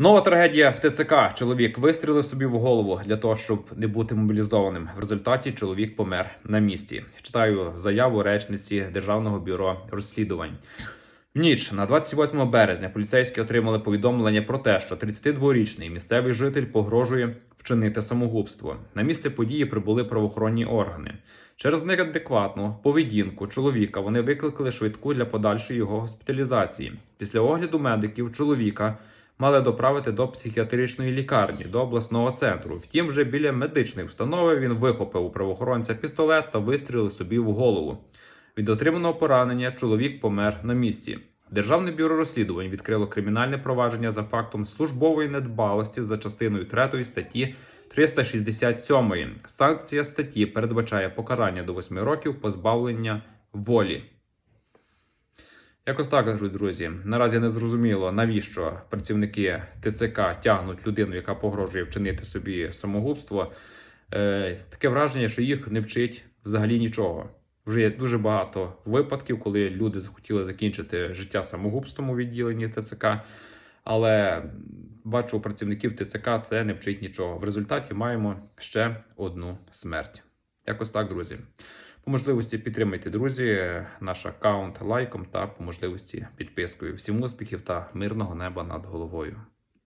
Нова трагедія в ТЦК. Чоловік вистрілив собі в голову для того, щоб не бути мобілізованим. В результаті чоловік помер на місці. Читаю заяву речниці Державного бюро розслідувань. В ніч на 28 березня поліцейські отримали повідомлення про те, що 32-річний місцевий житель погрожує вчинити самогубство. На місце події прибули правоохоронні органи. Через неадекватну поведінку чоловіка вони викликали швидку для подальшої його госпіталізації. Після огляду медиків чоловіка мали доправити до психіатричної лікарні до обласного центру. Втім, вже біля медичної установи він вихопив у правоохоронця пістолет та вистрілив собі в голову. Від отриманого поранення чоловік помер на місці. Державне бюро розслідувань відкрило кримінальне провадження за фактом службової недбалості за частиною 3 статті 367. Санкція статті передбачає покарання до 8 років позбавлення волі. Якось так, кажуть, друзі. Наразі не зрозуміло, навіщо працівники ТЦК тягнуть людину, яка погрожує вчинити собі самогубство. Е, таке враження, що їх не вчить взагалі нічого. Вже є дуже багато випадків, коли люди захотіли закінчити життя самогубством у відділенні ТЦК. Але бачу, у працівників ТЦК це не вчить нічого. В результаті маємо ще одну смерть. Якось так, друзі. По можливості підтримайте, друзі, наш аккаунт лайком та по можливості підпискою. Всім успіхів та мирного неба над головою.